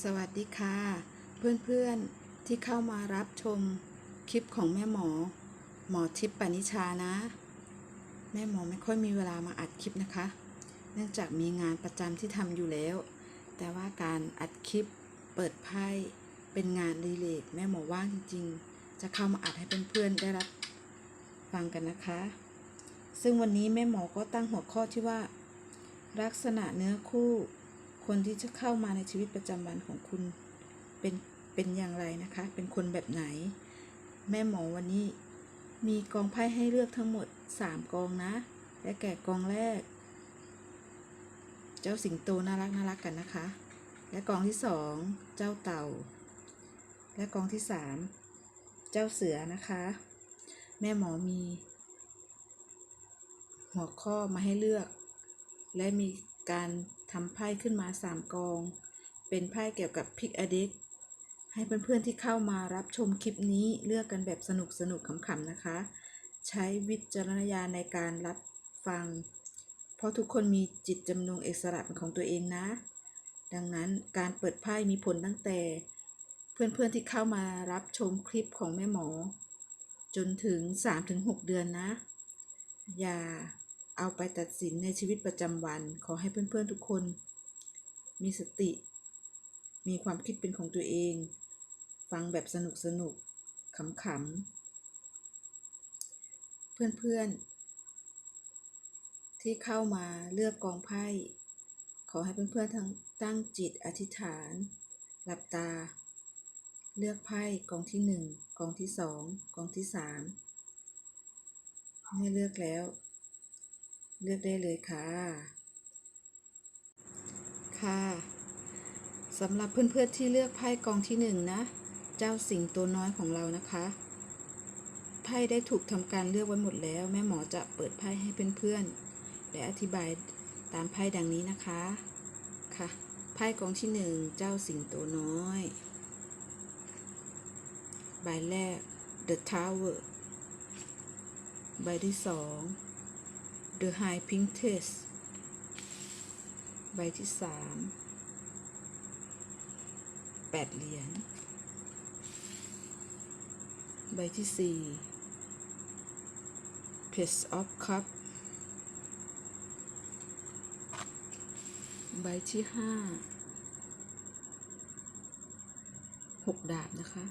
สวัสดีค่ะ เพื่อนๆที่เข้ามารับชมคลิปของแม่หมอ หมอทิพย์ปณิชานะ แม่หมอไม่ค่อยมีเวลามาอัดคลิปนะคะ เนื่องจากมีงานประจำที่ทำอยู่แล้ว แต่ว่าการอัดคลิปเปิดไพ่เป็นงานรีเลกแม่หมอว่างจริงๆจะเข้ามาอัดให้เพื่อนๆได้รับฟังกันนะคะ ซึ่งวันนี้แม่หมอก็ตั้งหัวข้อที่ว่า ลักษณะเนื้อคู่ คนที่จะเข้ามาในชีวิตประจำวันของคุณเป็นเป็นอย่างไรนะคะ เป็นคนแบบไหน แม่หมอวันนี้มีกองไพ่ให้เลือกทั้งหมด 3 กองนะ และแก่กองแรก เจ้าสิงโตน่ารักน่ารักกันนะคะ และกองที่สองเจ้าเต่า และกองที่สามเจ้าเสือนะคะ แม่หมอมี หัวข้อมาให้เลือก และมีการ ทำไพ่ขึ้นมา 3 กอง เป็นไพ่เกี่ยวกับพิกอเด็กให้เพื่อนๆที่เข้ามารับชมคลิปนี้เลือกกันแบบสนุกสนุกๆขำๆนะคะ ใช้วิจารณญาณในการรับฟัง เพราะทุกคนมีจิตจำนงเอกสระเป็นของตัวเองนะ ดังนั้นการเปิดไพ่มีผลตั้งแต่ เพื่อนๆที่เข้ามารับชมคลิปของแม่หมอ จนถึง 3-6 เดือนนะ อย่า เอาไปตัดสินในชีวิตประจำวัน ขอให้เพื่อนๆทุกคน มีสติ มีความคิดเป็นของตัวเอง ฟังแบบสนุกสนุกขำๆ เพื่อนๆ ที่เข้ามาเลือกกองไพ่ ขอให้เพื่อนๆทั้งตั้งจิตอธิษฐาน หลับตา เลือกไพ่กองที่หนึ่งกองที่สองกองที่สามเมื่อเลือกแล้ว เลือกได้เลยค่ะ ค่ะสำหรับเพื่อนๆที่เลือกไพ่กองที่หนึ่งนะ เจ้าสิงตัวน้อยของเรานะคะไพ่ได้ถูกทำการเลือกไว้หมดแล้ว แม่หมอจะเปิดไพ่ให้เพื่อนๆและอธิบายตามไพ่ดังนี้นะคะ ค่ะ ไพ่กองที่หนึ่งเจ้าสิงตัวน้อย ใบแรก The Tower ใบที่สอง The High Princess ใบที่สามแปดเหรียญ ใบที่สี่ Page of Cup ใบที่ห้าหกดาบนะคะ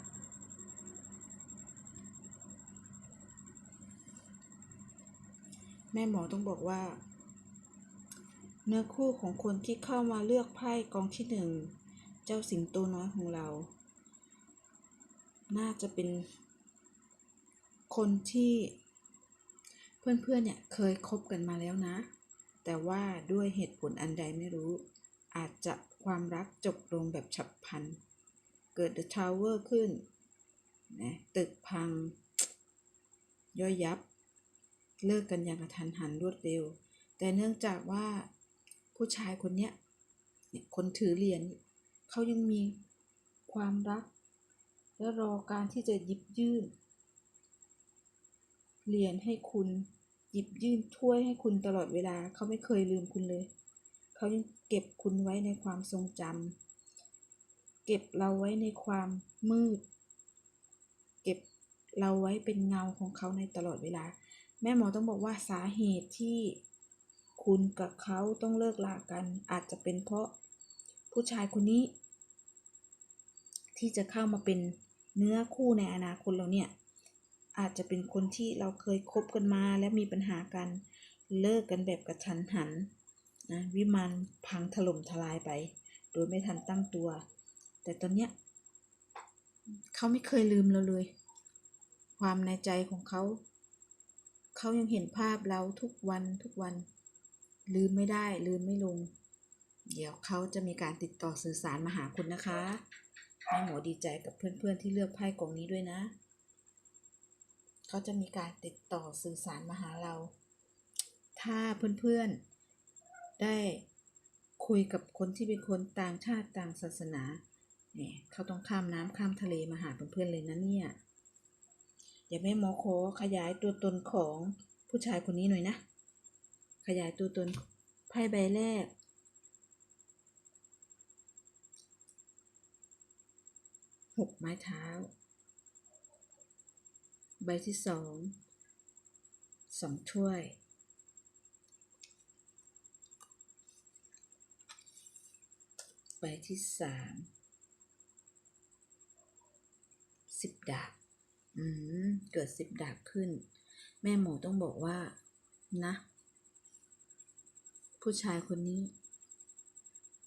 แม่หมอต้องบอกว่า เนื้อคู่ของคนที่เข้ามาเลือกไพ่กองที่หนึ่ง เจ้าสิงโตน้อยของเรา น่าจะเป็น คนที่เพื่อนๆเนี่ยเคยคบกันมาแล้วนะ แต่ว่าด้วยเหตุผลอันใดไม่รู้ อาจจะความรักจบลงแบบฉับพลัน เกิด The Tower ขึ้นนะตึกพัง ย่อยยับ เลิกกันอย่างกระทันหันรวดเร็ว แต่เนื่องจากว่าผู้ชายคนเนี้ยเนี่ยคนถือเหรียญเขายังมีความรัก และรอการที่จะหยิบยื่นเหรียญให้คุณหยิบยื่นถ้วยให้คุณตลอดเวลาเขาไม่เคยลืมคุณเลย เขายังเก็บคุณไว้ในความทรงจำเก็บเราไว้ในความมืด เก็บเราไว้เป็นเงาของเขาในตลอดเวลา แม่หมอต้องบอกว่าสาเหตุที่คุณกับเขาต้องเลิกลากัน อาจจะเป็นเพราะผู้ชายคนนี้ ที่จะเข้ามาเป็นเนื้อคู่ในอนาคตเราเนี่ย อาจจะเป็นคนที่เราเคยคบกันมาและมีปัญหากันเลิกกันแบบกระทันหันนะวิมานพังถล่มทลายไป โดยไม่ทันตั้งตัว แต่ตอนเนี้ยเขาไม่เคยลืมเราเลย ความในใจของเขา เขายังเห็นภาพเราทุกวันทุกวัน ลืมไม่ได้ลืมไม่ลง เดี๋ยวเขาจะมีการติดต่อสื่อสารมาหาคุณนะคะแม่หมอดีใจกับเพื่อนๆที่เลือกไพ่กองนี้ด้วยนะ เขาจะมีการติดต่อสื่อสารมาหาเรา ถ้าเพื่อนๆได้คุยกับคนที่เป็นคนต่างชาติต่างศาสนาเนี่ยเขาต้องข้ามน้ำข้ามทะเลมาหาเพื่อนๆเลยนะเนี่ย ดี๋ยวแม่หมอขอขยายตัวตนของผู้ชายคนนี้หน่อยนะ ขยายตัวตนไพ่ใบแรก หกไม้เท้า ใบที่สอง สองถ้วย ใบที่สาม สิบดาบ อืมเกิดสิบดาบขึ้น แม่หมูต้องบอกว่า นะ ผู้ชายคนนี้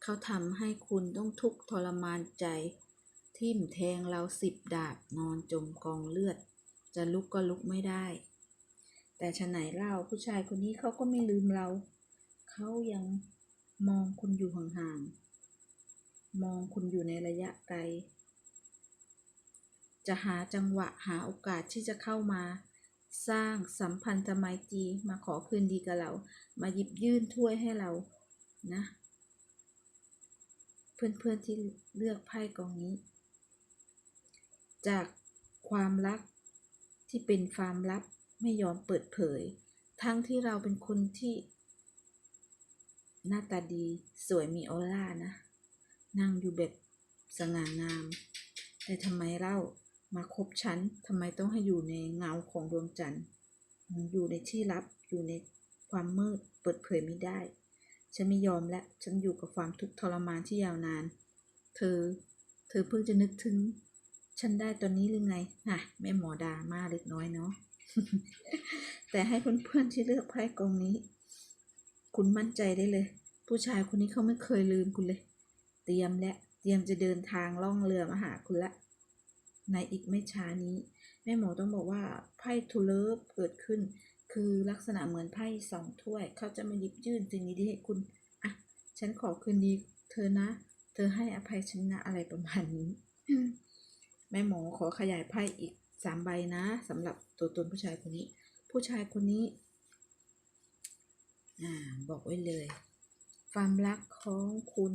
เขาทำให้คุณต้องทุกข์ทรมานใจ ทิ่มแทงเราสิบดาบนอนจมกองเลือด จะลุกก็ลุกไม่ได้ แต่ฉะไหนเล่าผู้ชายคนนี้เขาก็ไม่ลืมเรา เขายังมองคุณอยู่ห่างๆมองคุณอยู่ในระยะไกล จะหาจังหวะหาโอกาสที่จะเข้ามา สร้างสัมพันธไมตรีมาขอคืนดีกับเรา มาหยิบยื่นถ้วยให้เรานะ เพื่อนๆที่เลือกไพ่กองนี้ จากความรักที่เป็นความลับไม่ยอมเปิดเผย ทั้งที่เราเป็นคนที่ หน้าตาดีสวยมีออร่านะนั่งอยู่แบบสง่างาม แต่ทำไมเล่า มาคบฉันทำไมต้องให้อยู่ในเงาของดวงจันทร์ อยู่ในที่ลับ อยู่ในความมืด เปิดเผยไม่ได้ ฉันไม่ยอมและ ฉันอยู่กับความทุกข์ทรมานที่ยาวนาน เธอ เธอเพิ่งจะนึกถึง ฉันได้ตอนนี้หรือไง น่ะ แม่หมอดามาเล็กน้อยเนาะ แต่ให้เพื่อนๆที่เลือกไพ่กองนี้ คุณมั่นใจได้เลย ผู้ชายคนนี้เขาไม่เคยลืมคุณเลย เตรียมและ เตรียมจะเดินทางล่องเรือมาหาคุณละ ในอีกไม่ช้านี้ แม่หมอต้องบอกว่าไพ่ทูเลิฟเกิดขึ้น คือลักษณะเหมือนไพ่สองถ้วย เขาจะมาหยิบยื่นสิ่งนี้ให้คุณอะฉันขอคืนดีเธอนะ เธอให้อภัยฉันนะอะไรประมาณนี้ แม่หมอขอขยายไพ่อีกสามใบนะสำหรับตัวตนผู้ชายคนนี้ ผู้ชายคนนี้อ่าบอกไว้เลย ความรักของคุณ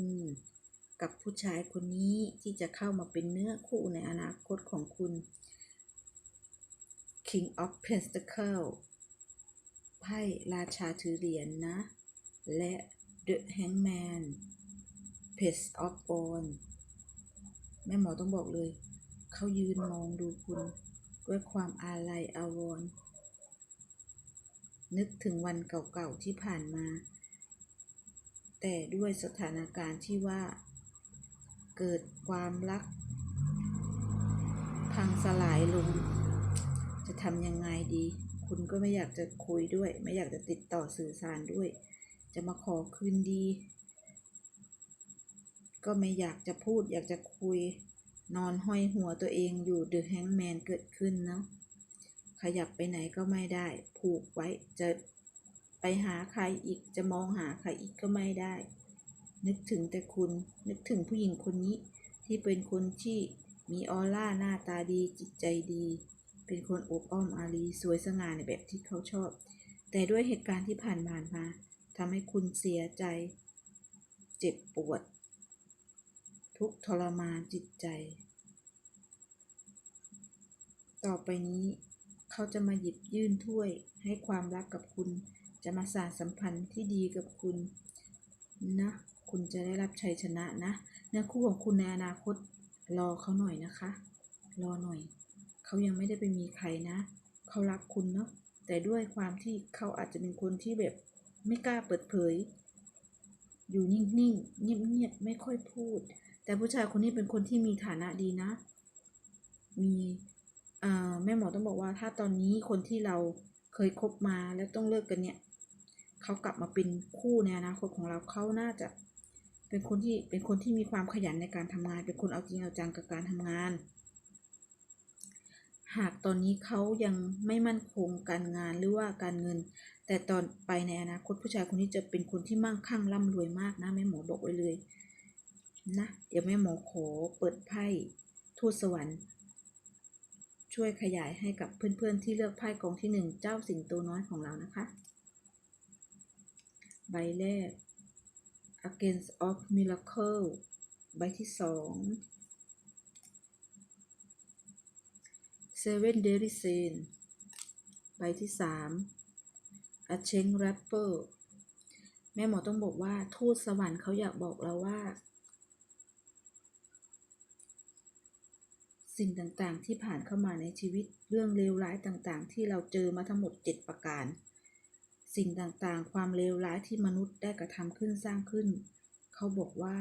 กับผู้ชายคนนี้ที่จะเข้ามาเป็นเนื้อคู่ในอนาคตของคุณ King of Pentacles ไพ่ราชาถือเหรียญนนะ และ The Hangman Page of Wands แม่หมอต้องบอกเลย เขายืนมองดูคุณ ด้วยความอาลัยอาวรณ์นึกถึงวันเก่าๆที่ผ่านมา แต่ด้วยสถานการณ์ที่ว่า เกิดความรัก พังสลายลง จะทำยังไงดี คุณก็ไม่อยากจะคุยด้วย ไม่อยากจะติดต่อสื่อสารด้วย จะมาขอคืนดี ก็ไม่อยากจะพูดอยากจะคุย นอนห้อยหัวตัวเองอยู่เดอะแฮงแมนเกิดขึ้นเนาะขยับไปไหนก็ไม่ได้ ผูกไว้จะไปหาใครอีกจะมองหาใครอีกก็ไม่ได้ นึกถึงแต่คุณ นึกถึงผู้หญิงคนนี้ ที่เป็นคนที่มีออร่าหน้าตาดีจิตใจดี เป็นคนอบอ้อมอารีสวยสง่าในแบบที่เขาชอบ แต่ด้วยเหตุการณ์ที่ผ่านมามาทำให้คุณเสียใจ เจ็บปวด ทุกทรมานจิตใจ ต่อไปนี้เขาจะมาหยิบยื่นถ้วยให้ความรักกับคุณ จะมาสานสัมพันธ์ที่ดีกับคุณนะ คุณจะได้รับชัยชนะนะเนื้อคู่ของคุณในอนาคตรอเขาหน่อยนะคะ รอหน่อย เขายังไม่ได้ไปมีใครนะ เขารักคุณเนาะแต่ด้วยความที่เขาอาจจะเป็นคนที่แบบไม่กล้าเปิดเผย อยู่นิ่งๆเงียบๆไม่ค่อยพูด แต่ผู้ชายคนนี้เป็นคนที่มีฐานะดีนะ มีอ่าแม่หมอต้องบอกว่าถ้าตอนนี้คนที่เราเคยคบมาแล้วต้องเลิกกันเนี่ย เขากลับมาเป็นคู่ในอนาคตของเราเขาน่าจะ เป็นคนที่เป็นคนที่มีความขยันในการทำงาน เป็นคนเอาจริงเอาจังกับการทำงาน หากตอนนี้เขายังไม่มั่นคงการงานหรือว่าการเงิน แต่ตอนไปในอนาคตผู้ชายคนนี้จะเป็นคนที่มั่งคั่งร่ำรวยมากนะแม่หมอบอกไว้เลยนะเดี๋ยวแม่หมอขอเปิดไพ่ทูตสวรรค์ ช่วยขยายให้กับเพื่อนๆที่เลือกไพ่กองที่หนึ่งเจ้าสิงโตน้อยของเรานะคะ ใบแรก Against of Miracle ใบที่สอง Seven Daily Sin ใบที่สาม A Change Rapper แม่หมอต้องบอกว่าทูตสวรรค์เขาอยากบอกเราว่า สิ่งต่างๆที่ผ่านเข้ามาในชีวิตเรื่องเลวร้ายต่างๆ ที่เราเจอมาทั้งหมด 7 ประการ สิ่งต่างๆ ความเลวร้ายที่มนุษย์ได้กระทำขึ้นสร้างขึ้น เขาบอกว่า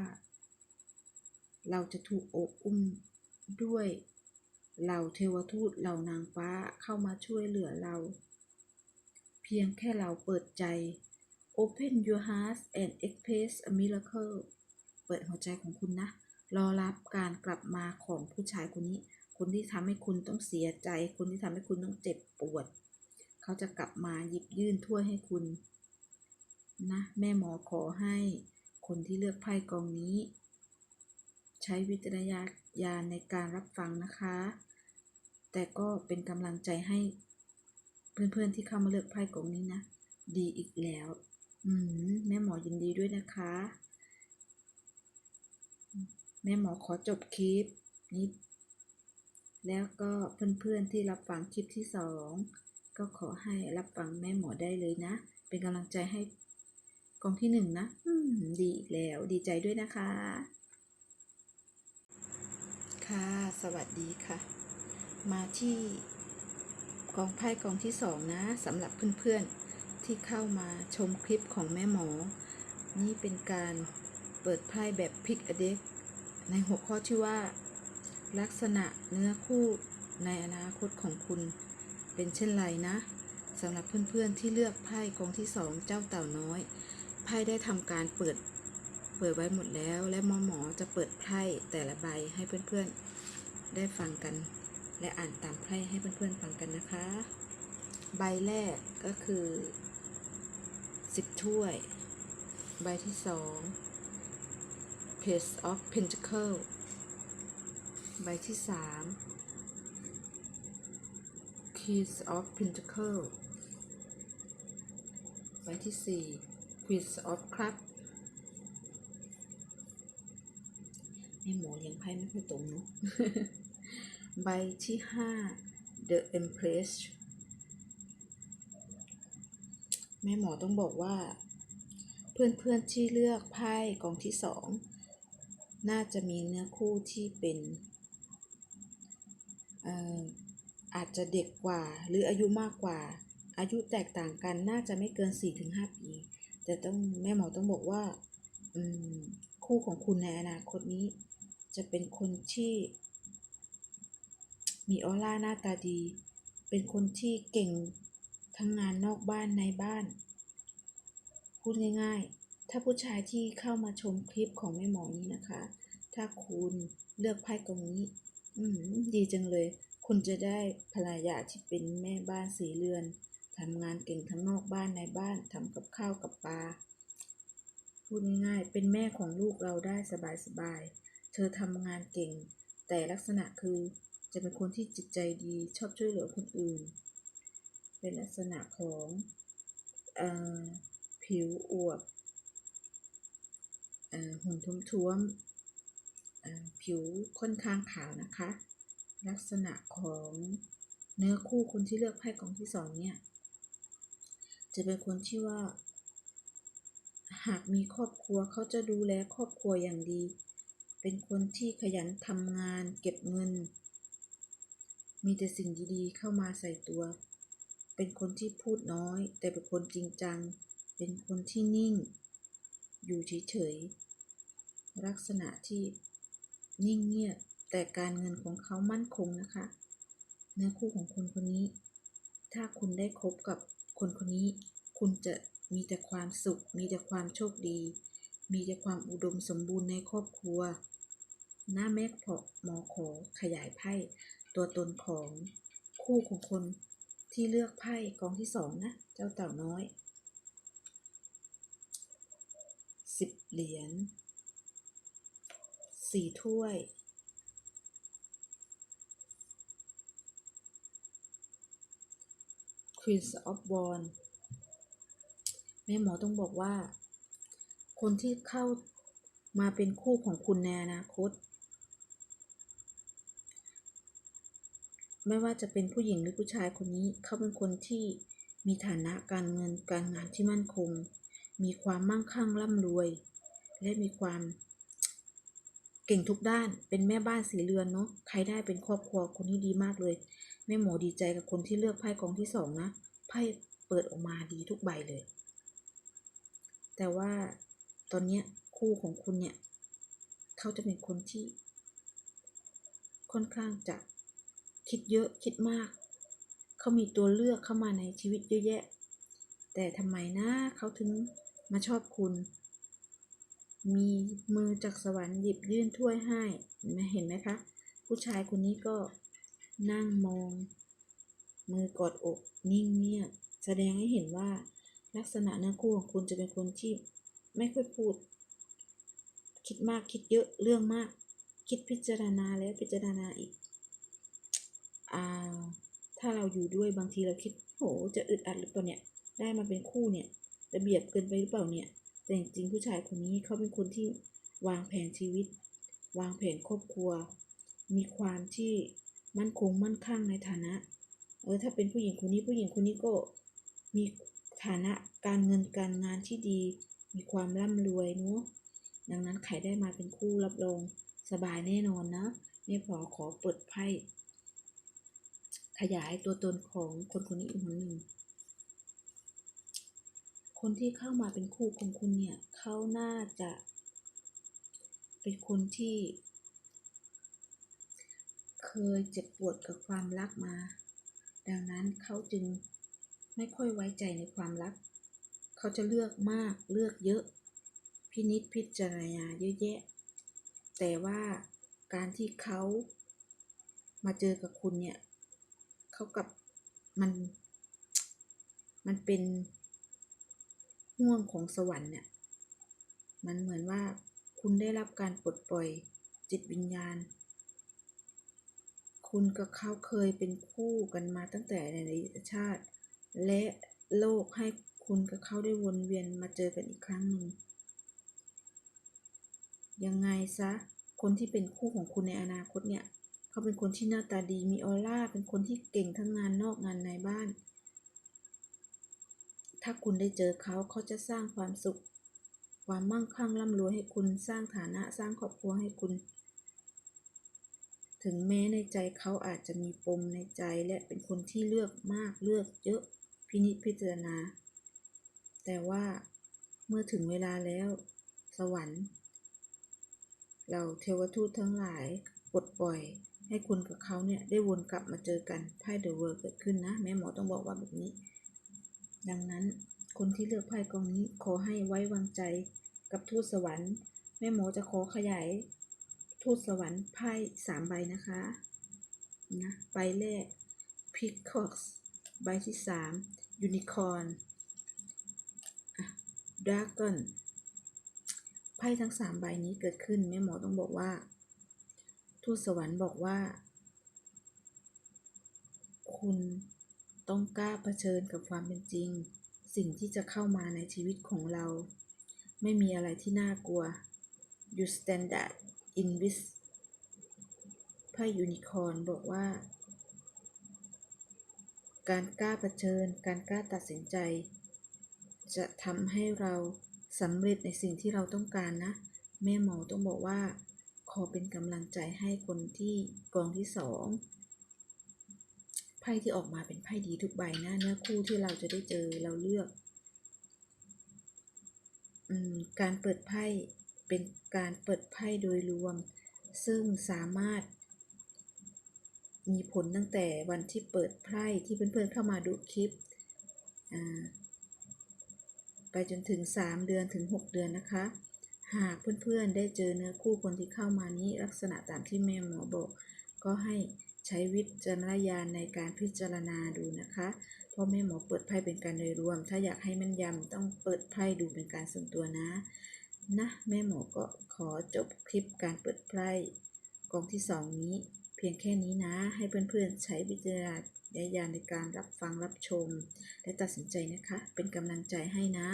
เราจะถูกโอบอุ้มด้วยเหล่าเทวทูตเหล่านางฟ้าเข้ามาช่วยเหลือเรา เพียงแค่เราเปิดใจ Open your heart and express a miracle เปิดหัวใจของคุณนะ รอรับการกลับมาของผู้ชายคนนี้ คนที่ทำให้คุณต้องเสียใจ คนที่ทำให้คุณต้องเจ็บปวด เขาจะกลับมาหยิบยื่นถ้วยให้คุณ นะ แม่หมอขอให้คนที่เลือกไพ่กองนี้ ใช้วิจารณญาณในการรับฟังนะคะ แต่ก็เป็นกำลังใจให้ เพื่อนๆที่เข้ามาเลือกไพ่กองนี้นะ ดีอีกแล้ว อืมแม่หมอยินดีด้วยนะคะ แม่หมอขอจบคลิปนี้แล้วก็เพื่อนๆที่รับฟังคลิปที่สอง ก็ขอให้รับฟังแม่หมอได้เลยนะ เป็นกำลังใจให้กองที่หนึ่งนะดีอีกแล้ว ดีใจด้วยนะคะ ค่ะ สวัสดีค่ะ มาที่กองไพ่กองที่สองนะสำหรับเพื่อนๆที่เข้ามาชมคลิปของแม่หมอ นี่เป็นการเปิดไพ่แบบพิกอเด็กในหัวข้อที่ว่า ลักษณะเนื้อคู่ในอนาคตของคุณ เป็นเช่นไรนะสำหรับเพื่อนๆที่เลือกไพ่กองที่สองเจ้าเต่าน้อย ไพ่ได้ทำการเปิดเปิดไว้หมดแล้ว และหมอหมอจะเปิดไพ่แต่ละใบให้เพื่อนๆได้ฟังกัน และอ่านตามไพ่ให้เพื่อนๆฟังกันนะคะ ใบแรกก็คือสิบถ้วย ใบที่สอง Page of Pentacle ใบที่สาม Keys of Pentacle ใบที่สี่ Queen of Cup แม่หมอเลี้ยงไพ่ไม่ค่อยตรงเนาะใบที่ห้า The Empress แม่หมอต้องบอกว่า เพื่อนๆที่เลือกไพ่กองที่สองน่าจะมีเนื้อคู่ที่เป็นเอาจจะเด็กกว่าหรืออายุมากกว่า อายุแตกต่างกันน่าจะไม่เกิน 4-5 ปี แต่ต้องแม่หมอต้องบอกว่าคู่ของคุณในอนาคตนี้ จะเป็นคนที่ มีออร่าหน้าตาดี เป็นคนที่เก่งทั้งงานนอกบ้านในบ้าน พูดง่ายๆ ถ้าผู้ชายที่เข้ามาชมคลิปของแม่หมอนี้นะคะ ถ้าคุณเลือกไพ่กองนี้ อืมดีจังเลย คุณจะได้ภรรยาที่เป็นแม่บ้านสีเรือนทำงานเก่งทั้งนอกบ้านในบ้านทำกับข้าวกับปลาพูดง่ายๆเป็นแม่ของลูกเราได้สบายๆ เธอทำงานเก่ง แต่ลักษณะคือจะเป็นคนที่จิตใจดีชอบช่วยเหลือคนอื่น เป็นลักษณะของอผิวอวบหุ่นท้วมๆ ผิวค่อนข้างขาวนะคะ ลักษณะของเนื้อคู่คนที่เลือกไพ่กองที่สองเนี่ย จะเป็นคนที่ว่า หากมีครอบครัวเขาจะดูแลครอบครัวอย่างดี เป็นคนที่ขยันทำงานเก็บเงิน มีแต่สิ่งดีๆเข้ามาใส่ตัว เป็นคนที่พูดน้อย แต่เป็นคนจริงจัง เป็นคนที่นิ่ง อยู่เฉยๆลักษณะที่ นิ่งเงียบแต่การเงินของเขามั่นคงนะคะ เนื้อคู่ของคนคนนี้ ถ้าคุณได้คบกับคนคนนี้ คุณจะมีแต่ความสุข มีแต่ความโชคดี มีแต่ความอุดมสมบูรณ์ในครอบครัว หน้าแม่พอหมอขอขยายไพ่ตัวตนของคู่ของคนที่เลือกไพ่กองที่สองนะ เจ้าเต่าน้อยสิบเหรียญ สี่ถ้วย Queen of w a n d แม่หมอต้องบอกว่า คนที่เข้ามาเป็นคู่ของคุณในอนาคต ไม่ว่าจะเป็นผู้หญิงหรือผู้ชายคนนี้ เขาเป็นคนที่มีฐานะการเงินการงานที่มั่นคง มีความมั่งคั่งร่ำรวย และมีความ เก่งทุกด้าน เป็นแม่บ้านสีเรือนเนาะ ใครได้เป็นครอบครัวคนนี้ดีมากเลย แม่หมอดีใจกับคนที่เลือกไพ่กองที่สองนะ ไพ่เปิดออกมาดีทุกใบเลย แต่ว่าตอนเนี้ยคู่ของคุณเนี่ย เขาจะเป็นคนที่ ค่อนข้างจะคิดเยอะคิดมาก เขามีตัวเลือกเข้ามาในชีวิตเยอะแยะ แต่ทำไมนะเขาถึงมาชอบคุณ มีมือจากสวรรค์หยิบยื่นถ้วยให้เห็นไหมเห็นไหมคะ ผู้ชายคนนี้ก็นั่งมอง มือกอดอกนิ่งเงียบแสดงให้เห็นว่าลักษณะเนื้อคู่ของคุณจะเป็นคนที่ไม่ค่อยพูด คิดมากคิดเยอะเรื่องมาก คิดพิจารณาแล้วพิจารณาอีกอ่าถ้าเราอยู่ด้วยบางทีเราคิดโหจะอึดอัดหรือเปล่าเนี่ย ได้มาเป็นคู่เนี่ยระเบียบเกินไปหรือเปล่าเนี่ย แต่จริงๆผู้ชายคนนี้เขาเป็นคนที่วางแผนชีวิต วางแผนครอบครัว มีความที่มั่นคงมั่นคงในฐานะเออถ้าเป็นผู้หญิงคนนี้ผู้หญิงคนนี้ก็มีฐานะการเงินการงานที่ดี มีความร่ำรวยเนาะดังนั้นใครได้มาเป็นคู่รับรองสบายแน่นอนนะแม่พอขอเปิดไพ่ขยายตัวตนของคนคนนี้อีกคนหนึ่ง คนที่เข้ามาเป็นคู่ของคุณเนี่ยเขาน่าจะเป็นคนที่ เคยเจ็บปวดกับความรักมา ดังนั้นเขาจึงไม่ค่อยไว้ใจในความรัก เขาจะเลือกมากเลือกเยอะ พินิจพิจารณาเยอะแยะ แต่ว่าการที่เขามาเจอกับคุณเนี่ย เขากับมัน มันเป็น ห่วงของสวรรค์เนี่ย มันเหมือนว่าคุณได้รับการปลดปล่อยจิตวิญญาณ คุณกับเขาเคยเป็นคู่กันมาตั้งแต่ในอดีตชาติ และโลกให้คุณกับเขาได้วนเวียนมาเจอกันอีกครั้งหนึ่ง ยังไงซะ คนที่เป็นคู่ของคุณในอนาคตเนี่ย เขาเป็นคนที่หน้าตาดีมีออร่า เป็นคนที่เก่งทั้งงานนอกงานในบ้าน ถ้าคุณได้เจอเขาเขาจะสร้างความสุข ความมั่งคั่งร่ำรวยให้คุณสร้างฐานะสร้างครอบครัวให้คุณ ถึงแม้ในใจเขาอาจจะมีปมในใจและเป็นคนที่เลือกมากเลือกเยอะพินิจพิจารณา แต่ว่าเมื่อถึงเวลาแล้ว สวรรค์ เราเทวทูตทั้งหลายปลดปล่อยให้คุณกับเขาเนี่ยได้วนกลับมาเจอกันไพ่เดอะเวิร์เกิดขึ้นนะ แม่หมอต้องบอกว่าแบบนี้ ดังนั้น คนที่เลือกไพ่กองนี้ขอให้ไว้วางใจกับทูตสวรรค์ แม่หมอจะขอขยาย ทูตสวรรค์ไพ่สามใบนะคะนะใบแรก Peacock ใบที่สาม Unicorn อะ Dragon ไพ่ทั้งสามใบนี้เกิดขึ้น แม่หมอต้องบอกว่า ทูตสวรรค์บอกว่า คุณ ต้องกล้าเผชิญกับความเป็นจริง สิ่งที่จะเข้ามาในชีวิตของเรา ไม่มีอะไรที่น่ากลัว you stand out in this ไพ่ยูนิคอร์นบอกว่า การกล้าเผชิญ การกล้าตัดสินใจ จะทำให้เราสำเร็จในสิ่งที่เราต้องการนะ แม่หมอต้องบอกว่า ขอเป็นกำลังใจให้คนที่กองที่สอง พ่ที่ออกมาเป็นไพ่ดีทุกใบนะเนื้อคู่ที่เราจะได้เจอเราเลือกอการเปิดไพ่เป็นการเปิดไพ่โดยรวม ซึ่งสามารถ มีผลตั้งแต่วันที่เปิดไพ่ที่เพื่อนๆเข้ามาดูคลิป ไปจนถึง 3 เดือนถึง 6 เดือนนะคะ หากเพื่อนๆได้เจอเนื้อคู่คนที่เข้ามานี้ลักษณะตามที่แม่หมอบอก ก็ให้ ใช้วิจารณญาณในการพิจารณาดูนะคะเพราะแม่หมอเปิดไพ่เป็นการโดยรวม ถ้าอยากให้มันยำต้องเปิดไพ่ดูเป็นการส่วนตัวนะ นะแม่หมอก็ขอจบคลิปการเปิดไพ่กองที่สองนี้ เพียงแค่นี้นะ ให้เพื่อนๆใช้วิจารณญาณในการรับฟังรับชม และตัดสินใจนะคะ เป็นกำลังใจให้นะ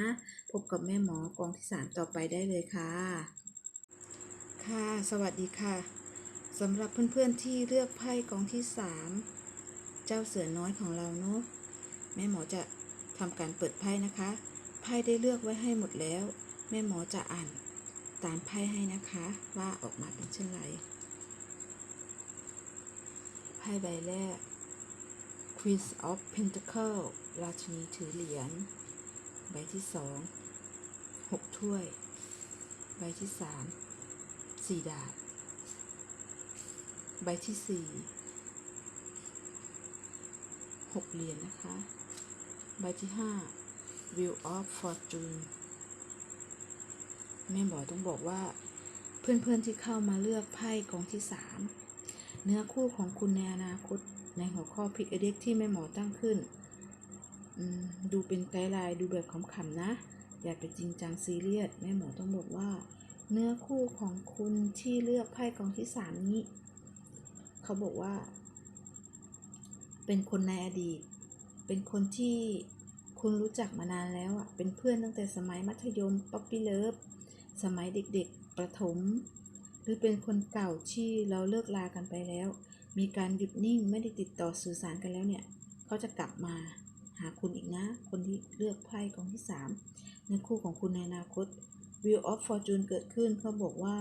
พบกับแม่หมอกองที่สามต่อไปได้เลยค่ะ ค่ะ สวัสดีค่ะ สำหรับเพื่อนๆที่เลือกไพ่กองที่สามเจ้าเสือน้อยของเราเนาะแม่หมอจะทำการเปิดไพ่นะคะ ไพ่ได้เลือกไว้ให้หมดแล้ว แม่หมอจะอ่านตามไพ่ให้นะคะ ว่าออกมาเป็นเช่นไรไพ่ใบแรก Queen of Pentacle ราชินีถือเหรียญ ใบที่สองหกถ้วย ใบที่สามสี่ดาบ ใบที่สี่หกเหรียญนะคะ ใบที่ห้า Wheel of Fortune แม่หมอต้องบอกว่า เพื่อนๆที่เข้ามาเลือกไพ่กองที่สามเนื้อคู่ของคุณในอนาคตในหัวข้อพิกเอเด็กที่แม่หมอตั้งขึ้น ดูเป็นไกด์ไลน์ดูแบบขำๆนะ อย่าไปจริงจังซีเรียสแม่หมอต้องบอกว่า เนื้อคู่ของคุณที่เลือกไพ่กองที่สามนี้ เขาบอกว่า เป็นคนในอดีต เป็นคนที่คุณรู้จักมานานแล้วอะ เป็นเพื่อนตั้งแต่สมัยมัธยมป๊อปปี้เลิฟ สมัยเด็กๆ ประถม หรือเป็นคนเก่าที่เราเลิกลากันไปแล้ว มีการหยุดนิ่งไม่ได้ติดต่อสื่อสารกันแล้วเนี่ย เขาจะกลับมาหาคุณอีกนะ คนที่เลือกไพ่กองที่สามในคู่ของคุณในอนาคต Wheel of Fortune เกิดขึ้นเขาบอกว่า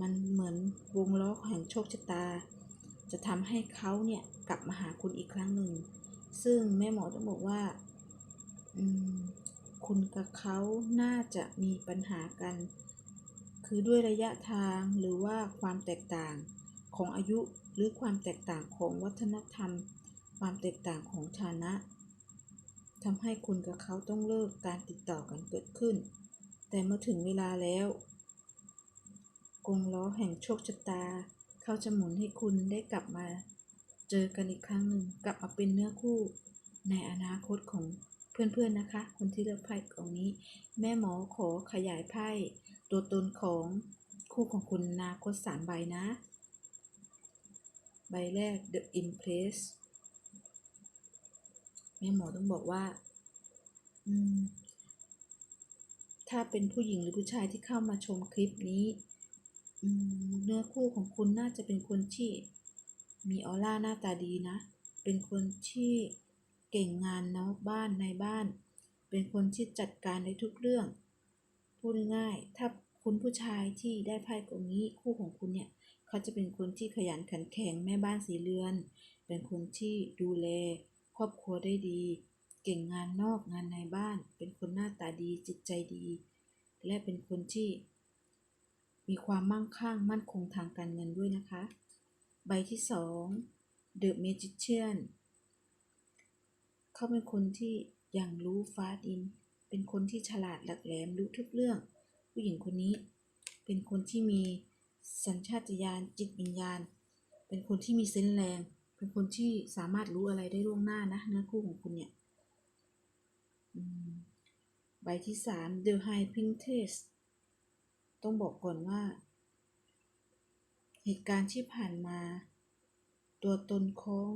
มันเหมือนวงล้อแห่งโชคชะตา จะทำให้เขาเนี่ยกลับมาหาคุณอีกครั้งหนึ่ง ซึ่งแม่หมอต้องบอกว่าคุณกับเขาน่าจะมีปัญหากัน คือด้วยระยะทางหรือว่าความแตกต่างของอายุหรือความแตกต่างของวัฒนธรรม ความแตกต่างของฐานะทำให้คุณกับเขาต้องเลิกการติดต่อกันเกิดขึ้น แต่เมื่อถึงเวลาแล้ว กงล้อแห่งโชคชะตา เขาจะหมุนให้คุณได้กลับมาเจอกันอีกครั้งหนึ่งกลับมาเป็นเนื้อคู่ในอนาคตของเพื่อนๆนะคะ คนที่เลือกไพ่กองนี้ แม่หมอขอขยายไพ่ตัวตนของคู่ของคุณอนาคตสามใบนะ ใบแรก The Impress แม่หมอต้องบอกว่า อืม ถ้าเป็นผู้หญิงหรือผู้ชายที่เข้ามาชมคลิปนี้ เนื้อคู่ของคุณน่าจะเป็นคนที่มีออร่าหน้าตาดีนะ เป็นคนที่เก่งงานนอกบ้านในบ้าน เป็นคนที่จัดการในทุกเรื่อง พูดง่ายถ้าคุณผู้ชายที่ได้ไพ่กองนี้คู่ของคุณเนี่ย เขาจะเป็นคนที่ขยันขันแข็งแม่บ้านสีเรือน เป็นคนที่ดูแล ครอบครัวได้ดี เก่งงานนอกงานในบ้าน เป็นคนหน้าตาดีจิตใจดี และเป็นคนที่ มีความมั่งคั่งมั่นคงทางการเงินด้วยนะคะ ใบที่สอง The Magician เขาเป็นคนที่อย่างรู้ฟ้าดิน เป็นคนที่ฉลาดหลักแหลมรู้ทุกเรื่อง ผู้หญิงคนนี้ เป็นคนที่มีสัญชาตญาณจิตวิญญาณ เป็นคนที่มีเซนส์แรง เป็นคนที่สามารถรู้อะไรได้ล่วงหน้านะเนื้อคู่ของคุณเนี่ยใบที่สาม The High Princess ต้องบอกก่อนว่า เหตุการณ์ที่ผ่านมา ตัวตนของ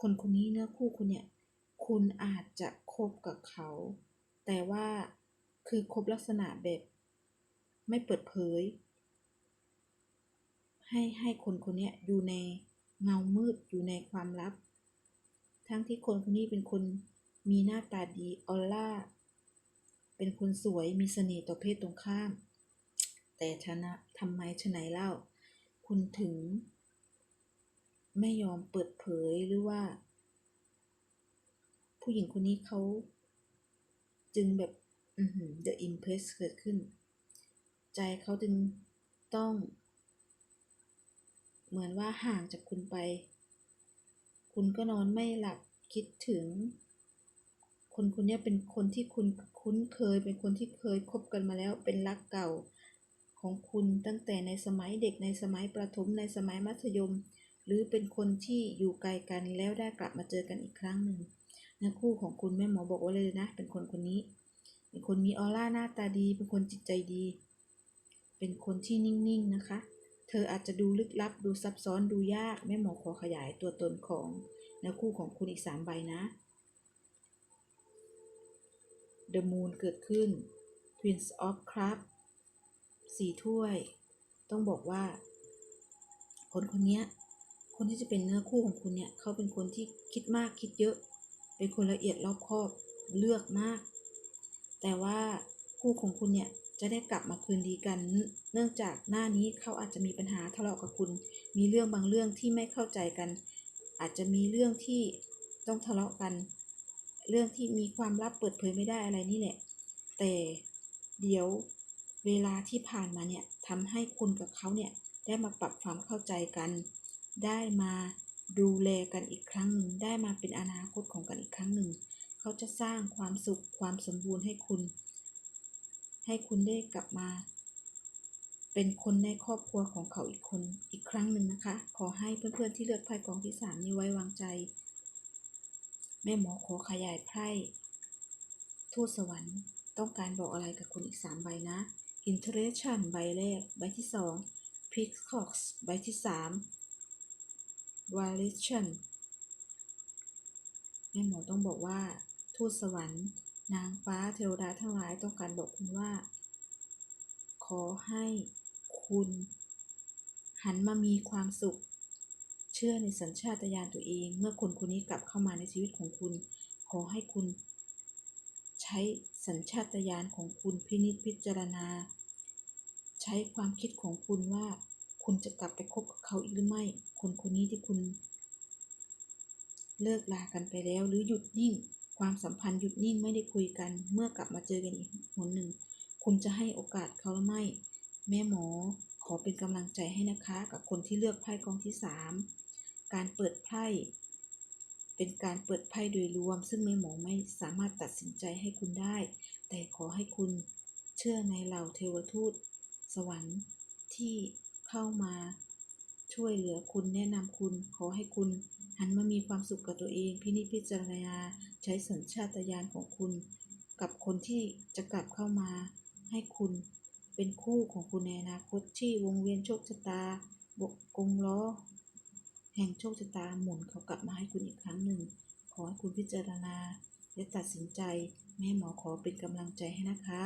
คนคนนี้เนื้อคู่คุณเนี่ย คุณอาจจะคบกับเขา แต่ว่าคือคบลักษณะแบบ ไม่เปิดเผย ให้ให้คนคนเนี้ยอยู่ในเงามืดอยู่ในความลับ ทั้งที่คนคนนี้เป็นคนมีหน้าตาดีออร่า เป็นคนสวยมีเสน่ห์ต่อเพศตรงข้าม แต่ชนะทำไมชะไหนเล่า คุณถึง ไม่ยอมเปิดเผยหรือว่า ผู้หญิงคนนี้เขาจึงแบบอือหือ the impress เกิดขึ้น ใจเขาจึงต้อง เหมือนว่าห่างจากคุณไป คุณก็นอนไม่หลับคิดถึง คนคนนี้เป็นคนที่คุณคุ้นเคยเป็นคนที่เคยคบกันมาแล้วเป็นรักเก่า ของคุณตั้งแต่ในสมัยเด็กในสมัยประถมในสมัยมัธยม หรือเป็นคนที่อยู่ไกลกันแล้วได้กลับมาเจอกันอีกครั้งหนึ่งนื้อคู่ของคุณแม่หมอบอกไว่าเลยนะ เป็นคนคนนี้ เป็นคนมีออร่าหน้าตาดี เป็นคนจิตใจดี เป็นคนที่นิ่งๆนะคะ เธออาจจะดูลึกลับดูซับซ้อนดูยากแม่หมอขอขยายตัวตนของนื้อคู่ของคุณอีกสามใบนะ The Moon เกิดขึ้น Queens of Cups สี่ถ้วย ต้องบอกว่า คนคนนี้คนที่จะเป็นเนื้อคู่ของคุณเนี่ยเขาเป็นคนที่คิดมากคิดเยอะ เป็นคนละเอียดรอบคอบเลือกมาก แต่ว่าคู่ของคุณเนี่ยจะได้กลับมาคืนดีกัน เนื่องจากหน้านี้เขาอาจจะมีปัญหาทะเลาะกับคุณ มีเรื่องบางเรื่องที่ไม่เข้าใจกัน อาจจะมีเรื่องที่ต้องทะเลาะกัน เรื่องที่มีความลับเปิดเผยไม่ได้อะไรนี่แหละ แต่เดี๋ยว เวลาที่ผ่านมาเนี่ยทำให้คุณกับเขาเนี่ยได้มาปรับความเข้าใจกัน ได้มาดูแลกันอีกครั้งหนึ่งได้มาเป็นอนาคตของกันอีกครั้งหนึ่ง เขาจะสร้างความสุขความสมบูรณ์ให้คุณ ให้คุณได้กลับมา เป็นคนในครอบครัวของเขาอีกคนอีกครั้งหนึ่งนะคะ ขอให้เพื่อนๆที่เลือกไพ่กองที่สามนี้ไว้วางใจ แม่หมอขอขยายไพ่ทูตสวรรค์ต้องการบอกอะไรกับคุณอีกสามใบนะ Interaction ใบแรก ใบที่สอง p i c o x ใบที่สาม Volition แม่หมอต้องบอกว่า ทูตสวรรค์ นางฟ้าเทวดาทั้งหลายต้องการบอกคุณว่า ขอให้คุณ หันมามีความสุข เชื่อในสัญชาตญาณตัวเอง เมื่อคนคนนี้กลับเข้ามาในชีวิตของคุณ ขอให้คุณ ใช้สัญชาตญาณของคุณพินิจพิจารณา ช้ความคิดของคุณว่า คุณจะกลับไปคบกับเขาอีกหรือไม่ คนคนนี้ที่คุณ เลิกลากันไปแล้ว หรือหยุดนิ่ง ความสัมพันธ์หยุดนิ่งไม่ได้คุยกัน เมื่อกลับมาเจอกันอีกหนหนึ่ง คุณจะให้โอกาสเขาหรือไม่ แม่หมอขอเป็นกำลังใจให้นะคะ กับคนที่เลือกไพ่กองที่สามการเปิดไพ่เป็นการเปิดไพ่โดยรวม ซึ่งแม่หมอไม่สามารถตัดสินใจให้คุณได้ แต่ขอให้คุณเชื่อในเหล่าเทวทูต สวรรค์ที่เข้ามาช่วยเหลือคุณแนะนำคุณขอให้คุณหันมามีความสุขกับตัวเอง พินิจพิจารณาใช้สัญชาตญาณของคุณ กับคนที่จะกลับเข้ามา ให้คุณเป็นคู่ของคุณในอนาคตที่วงเวียนโชคชะตา บกกงล้อ แห่งโชคชะตาหมุนเขากลับมาให้คุณอีกครั้งหนึ่ง ขอให้คุณพิจารณาและตัดสินใจ แม่หมอขอเป็นกำลังใจให้นะคะ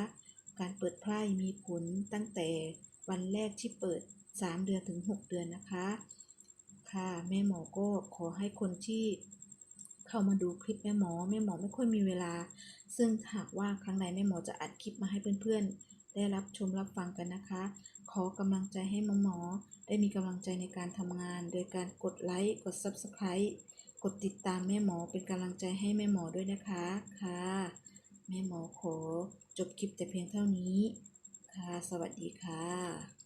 การเปิดไพ่มีผลตั้งแต่วันแรกที่เปิด 3 เดือนถึง 6 เดือนนะคะ ค่ะแม่หมอก็ขอให้คนที่เข้ามาดูคลิปแม่หมอ แม่หมอไม่ค่อยมีเวลา ซึ่งหากว่าครั้งไหนแม่หมอจะอัดคลิปมาให้เพื่อนๆ ได้รับชมรับฟังกันนะคะ ขอกำลังใจให้หมอหมอได้มีกำลังใจในการทำงาน โดยการกดไลค์กด Subscribe กดติดตามแม่หมอเป็นกำลังใจให้แม่หมอด้วยนะคะค่ะ แม่หมอขอ จบคลิปแต่เพียงเท่านี้ ค่ะ สวัสดีค่ะ